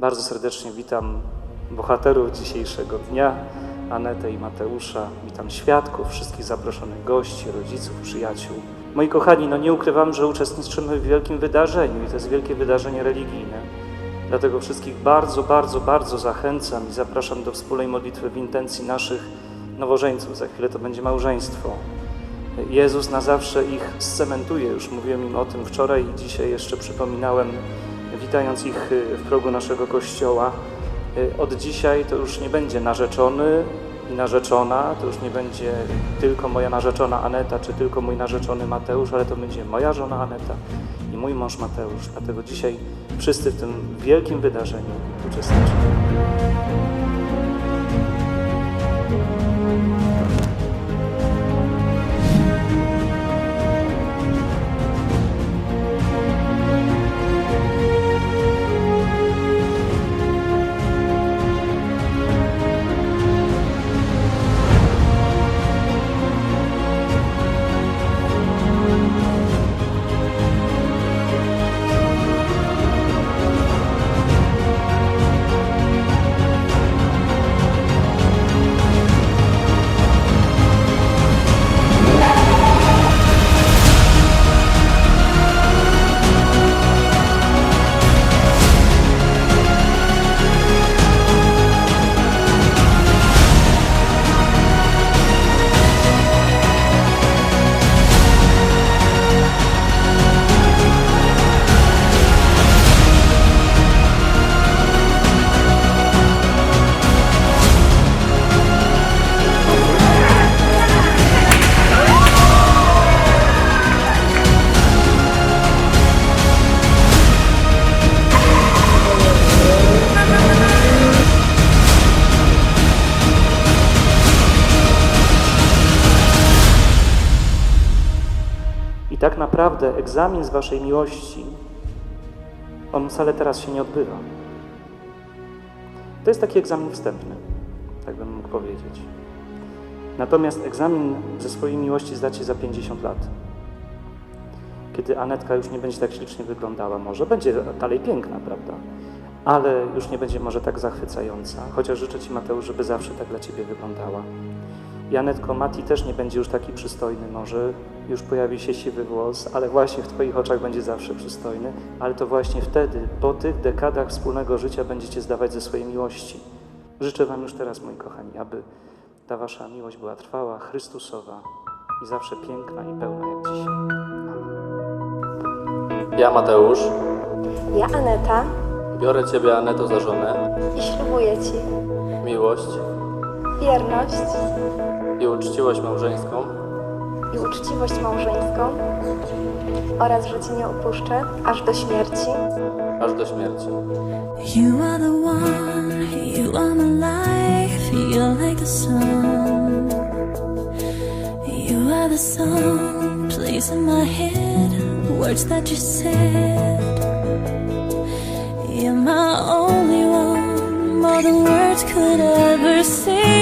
Bardzo serdecznie witam bohaterów dzisiejszego dnia, Anetę i Mateusza. Witam świadków, wszystkich zaproszonych gości, rodziców, przyjaciół. Moi kochani, no nie ukrywam, że uczestniczymy w wielkim wydarzeniu i to jest wielkie wydarzenie religijne. Dlatego wszystkich bardzo, bardzo, bardzo zachęcam i zapraszam do wspólnej modlitwy w intencji naszych nowożeńców. Za chwilę to będzie małżeństwo. Jezus na zawsze ich scementuje. Już mówiłem im o tym wczoraj i dzisiaj jeszcze przypominałem, witając ich y, w progu naszego kościoła. Y, Od dzisiaj to już nie będzie narzeczony i narzeczona, to już nie będzie tylko moja narzeczona Aneta, czy tylko mój narzeczony Mateusz, ale to będzie moja żona Aneta i mój mąż Mateusz. Dlatego dzisiaj wszyscy w tym wielkim wydarzeniu uczestniczymy. Tak naprawdę egzamin z Waszej miłości, on wcale teraz się nie odbywa. To jest taki egzamin wstępny, tak bym mógł powiedzieć. Natomiast egzamin ze swojej miłości zdacie za 50 lat. Kiedy Anetka już nie będzie tak ślicznie wyglądała, może będzie dalej piękna, prawda? Ale już nie będzie może tak zachwycająca, chociaż życzę Ci, Mateusz, żeby zawsze tak dla Ciebie wyglądała. Janetko, Mati też nie będzie już taki przystojny, może już pojawi się siwy włos, ale właśnie w Twoich oczach będzie zawsze przystojny, ale to właśnie wtedy, po tych dekadach wspólnego życia będziecie zdawać ze swojej miłości. Życzę Wam już teraz, moi kochani, aby ta Wasza miłość była trwała, Chrystusowa i zawsze piękna i pełna jak dzisiaj. Ja, Mateusz, Ja, Aneta, biorę Ciebie, Aneto, za żonę, i ślubuję Ci. Miłość. Wierność uczciwość małżeńską i uczciwość małżeńską oraz, że Cię nie opuszczę aż do śmierci. aż do śmierci. You are the one, you are my life, you're like the sun. You are the song, plays in my head, words that you said. You're my only one, more than words could ever say